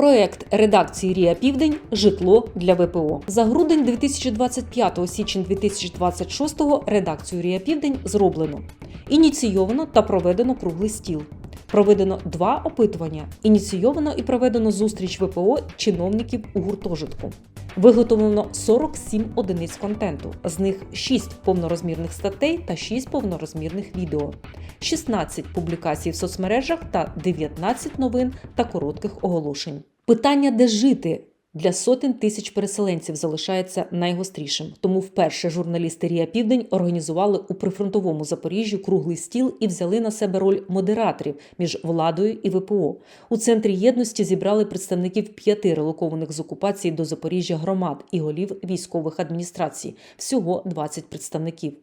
Проект редакції Рія Південь Житло для ВПО за грудень 2025 січень 2026 редакцію Рія Південь зроблено. Ініційовано та проведено круглий стіл. Проведено два опитування. Ініційовано і проведено зустріч ВПО чиновників у гуртожитку. Виготовлено 47 одиниць контенту, з них 6 повнорозмірних статей та 6 повнорозмірних відео, 16 публікацій в соцмережах та 19 новин та коротких оголошень. Питання, де жити для сотень тисяч переселенців залишається найгострішим. Тому вперше журналісти Рія Південь організували у прифронтовому Запоріжжі круглий стіл і взяли на себе роль модераторів між владою і ВПО. У центрі єдності зібрали представників п'яти релокованих з окупації до Запоріжжя громад і голів військових адміністрацій. Всього 20 представників.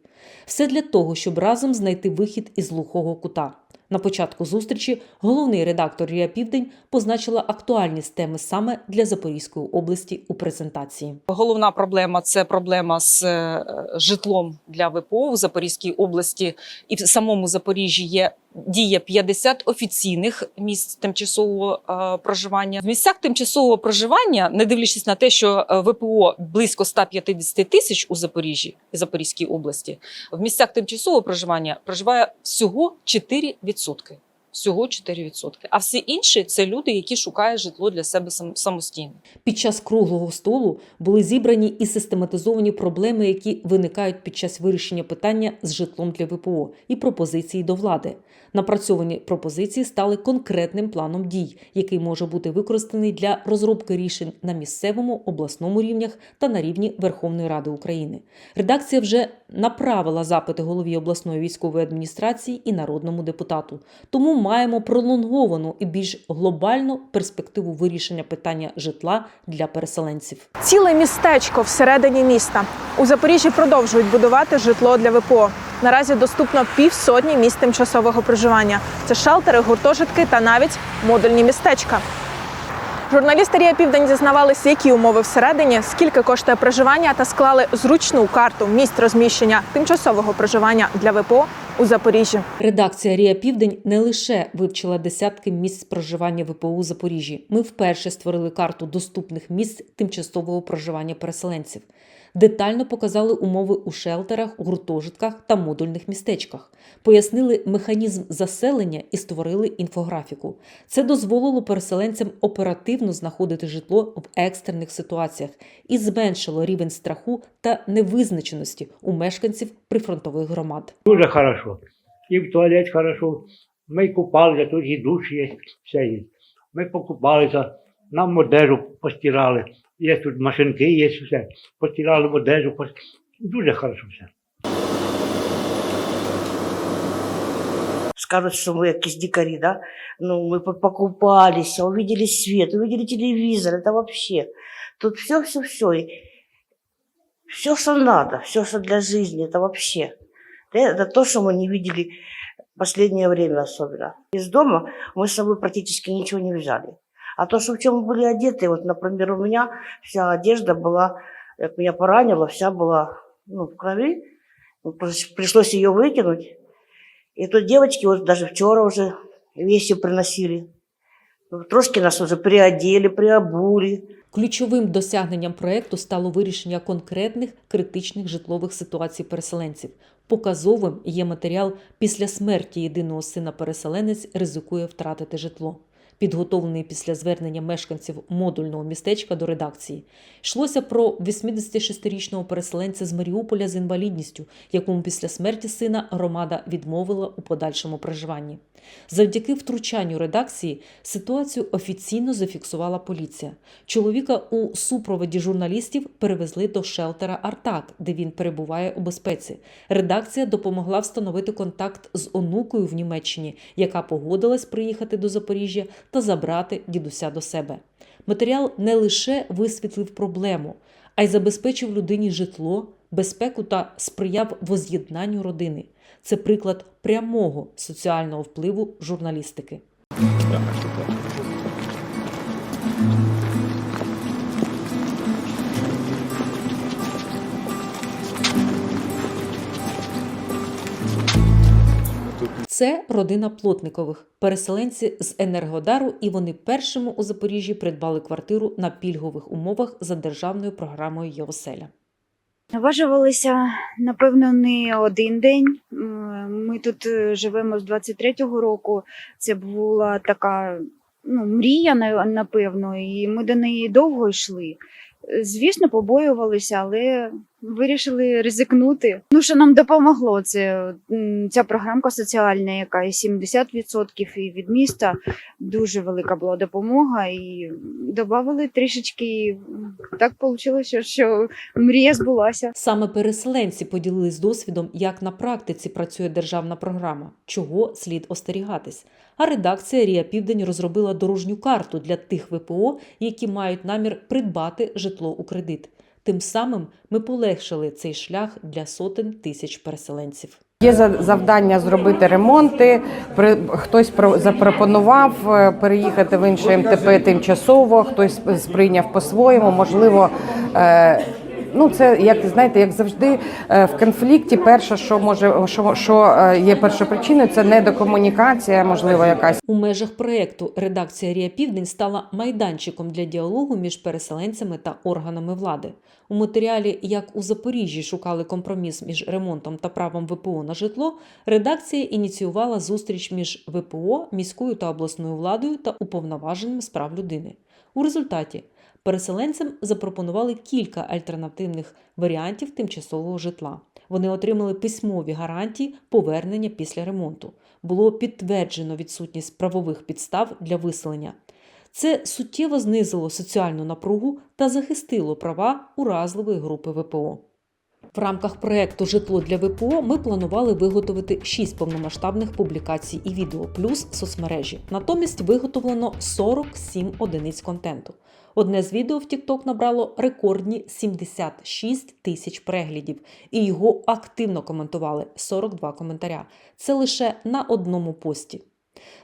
Все для того, щоб разом знайти вихід із глухого кута. На початку зустрічі головний редактор Рія Південь позначила актуальність теми саме для Запорізької області у презентації. Головна проблема це проблема з е, житлом для ВПО в Запорізькій області, і в самому Запоріжжі є діє 50 офіційних місць тимчасового е, проживання. В місцях тимчасового проживання, не дивлячись на те, що е, ВПО близько 150 тисяч у Запоріжжі і Запорізькій області, в місцях тимчасового проживання проживає всього 4%. Всього 4%. А всі інші це люди, які шукають житло для себе самостійно. Під час круглого столу були зібрані і систематизовані проблеми, які виникають під час вирішення питання з житлом для ВПО, і пропозиції до влади. Напрацьовані пропозиції стали конкретним планом дій, який може бути використаний для розробки рішень на місцевому, обласному рівнях та на рівні Верховної Ради України. Редакція вже направила запити голові обласної військової адміністрації і народному депутату. Тому маємо пролонговану і більш глобальну перспективу вирішення питання житла для переселенців. Ціле містечко всередині міста. У Запоріжжі продовжують будувати житло для ВПО. Наразі доступно півсотні місць тимчасового проживання. Це шелтери, гуртожитки та навіть модульні містечка. Журналісти Рія Південь дізнавались, які умови всередині, скільки коштує проживання, та склали зручну карту місць розміщення тимчасового проживання для ВПО у Запоріжжі. Редакція Рія Південь не лише вивчила десятки місць проживання ВПУ у Запоріжжі. Ми вперше створили карту доступних місць тимчасового проживання переселенців. Детально показали умови у шелтерах, гуртожитках та модульних містечках, пояснили механізм заселення і створили інфографіку. Це дозволило переселенцям оперативно знаходити житло в екстрених ситуаціях і зменшило рівень страху та невизначеності у мешканців прифронтових громад. Дуже хорошо. І в туалет хорошо. Ми купалися, тут і душ є, все є. Ми покупалися, нам одежу постирали. Є тут машинки, є все. Постирали одежу, пос- дуже хорошо все. скажут, что мы якісь дикари, да? Ну, мы по- покупались, увидели свет, увидели телевизор, это вообще. Тут все-все-все. Все, что надо, все, что для жизни, это вообще. Это то, что мы не видели в последнее время особенно. Из дома мы с собой практически ничего не взяли. А то, что в чем мы были одеты, вот, например, у меня вся одежда была, как меня поранило, вся была ну, в крови. Ну, приш- Пришлось ее выкинуть. И тут девочки вот даже вчера уже вещи приносили. Ну, Трошки нас уже приодели, приобули. Ключовим досягненням проекту стало вирішення конкретних критичних житлових ситуацій переселенців. Показовим є матеріал після смерті єдиного сина переселенець ризикує втратити житло. Підготовлений після звернення мешканців модульного містечка до редакції. Йшлося про 86-річного переселенця з Маріуполя з інвалідністю, якому після смерті сина громада відмовила у подальшому проживанні. Завдяки втручанню редакції ситуацію офіційно зафіксувала поліція. Чоловіка у супроводі журналістів перевезли до шелтера Артак, де він перебуває у безпеці. Редакція допомогла встановити контакт з онукою в Німеччині, яка погодилась приїхати до Запоріжжя та забрати дідуся до себе. Матеріал не лише висвітлив проблему, а й забезпечив людині житло, безпеку та сприяв воз'єднанню родини. Це приклад прямого соціального впливу журналістики. Це родина Плотникових, переселенці з Енергодару, і вони першими у Запоріжжі придбали квартиру на пільгових умовах за державною програмою «Єоселя». Наважувалися, напевно, не один день. Ми тут е, живемо з 23-го року. Це була така ну, мрія, напевно, і ми до неї довго йшли. Е, Звісно, побоювалися, але вирішили ризикнути. Ну, що нам допомогло, це ця програмка соціальна, яка і 70% і від міста. Дуже велика була допомога. І додали трішечки. і Так вийшло, що мрія збулася. Саме переселенці поділились досвідом, як на практиці працює державна програма, чого слід остерігатись. А редакція Рія Південь розробила дорожню карту для тих ВПО, які мають намір придбати житло у кредит. Тим самим ми полегшили цей шлях для сотень тисяч переселенців. Є за- завдання зробити ремонти. Хтось про- запропонував е, переїхати в інше МТП тимчасово, хтось сприйняв по-своєму. Можливо, е, ну це як знаєте, як завжди е, в конфлікті. Перше, що може що, що е, є першопричиною, це недокомунікація, можливо, якась. У межах проєкту редакція Рія Південь стала майданчиком для діалогу між переселенцями та органами влади. У матеріалі Як у Запоріжжі шукали компроміс між ремонтом та правом ВПО на житло. Редакція ініціювала зустріч між ВПО, міською та обласною владою та уповноваженим з прав людини. У результаті переселенцям запропонували кілька альтернативних варіантів тимчасового житла. Вони отримали письмові гарантії повернення після ремонту. Було підтверджено відсутність правових підстав для виселення. Це суттєво знизило соціальну напругу та захистило права уразливої групи ВПО. В рамках проекту Житло для ВПО ми планували виготовити 6 повномасштабних публікацій і відео, плюс соцмережі. Натомість виготовлено 47 одиниць контенту. Одне з відео в TikTok набрало рекордні 76 тисяч переглядів, і його активно коментували 42 коментаря. Це лише на одному пості.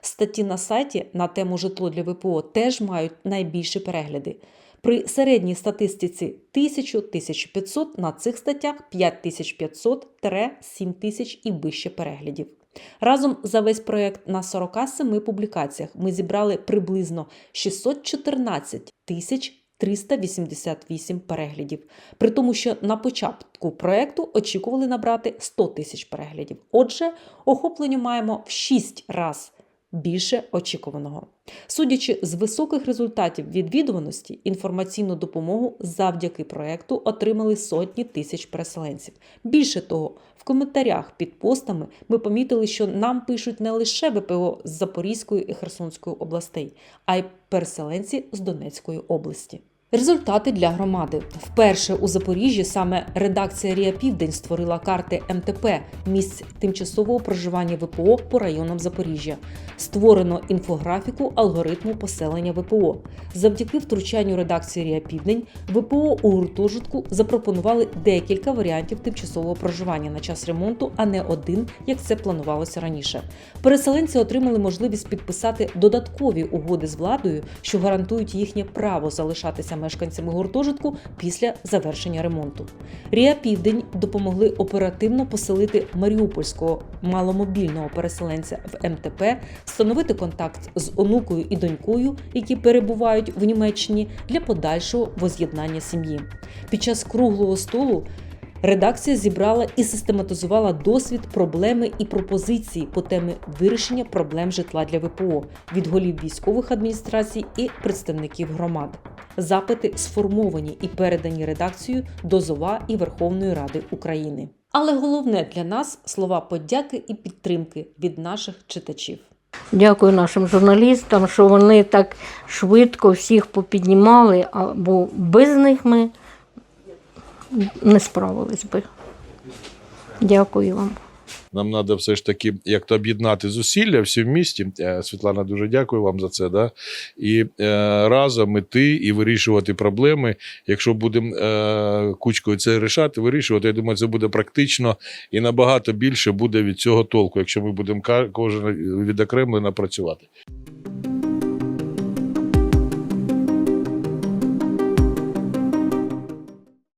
Статті на сайті на тему житло для ВПО теж мають найбільші перегляди. При середній статистиці 1000-1500 на цих статтях 5500-7000 і вище переглядів. Разом за весь проєкт на 47 публікаціях ми зібрали приблизно 614 тисяч 388 переглядів, при тому, що на початку проєкту очікували набрати 100 тисяч переглядів. Отже, охоплення маємо в 6 разів більше очікуваного. Судячи з високих результатів відвідуваності, інформаційну допомогу завдяки проекту отримали сотні тисяч переселенців. Більше того, в коментарях під постами ми помітили, що нам пишуть не лише ВПО з Запорізької і Херсонської областей, а й переселенці з Донецької області. Результати для громади. Вперше у Запоріжжі саме редакція Рія Південь створила карти МТП місць тимчасового проживання ВПО по районам Запоріжжя. Створено інфографіку алгоритму поселення ВПО. Завдяки втручанню редакції Рія Південь ВПО у гуртожитку запропонували декілька варіантів тимчасового проживання на час ремонту, а не один, як це планувалося раніше. Переселенці отримали можливість підписати додаткові угоди з владою, що гарантують їхнє право залишатися мешканцями гуртожитку після завершення ремонту. Рія Південь допомогли оперативно поселити маріупольського маломобільного переселенця в МТП, встановити контакт з онукою і донькою, які перебувають в Німеччині для подальшого воз'єднання сім'ї. Під час круглого столу Редакція зібрала і систематизувала досвід, проблеми і пропозиції по темі вирішення проблем житла для ВПО від голів військових адміністрацій і представників громад. Запити сформовані і передані редакцією до ЗОВА і Верховної Ради України. Але головне для нас слова подяки і підтримки від наших читачів. Дякую нашим журналістам, що вони так швидко всіх попіднімали, бо без них ми не справились би. Дякую вам. Нам треба все ж таки як то об'єднати зусилля всі в місті. Е, Світлана, дуже дякую вам за це. Да? І е, разом іти і вирішувати проблеми. Якщо будемо е, кучкою це рішати, вирішувати, я думаю, це буде практично і набагато більше буде від цього толку, якщо ми будемо кожен відокремлено працювати.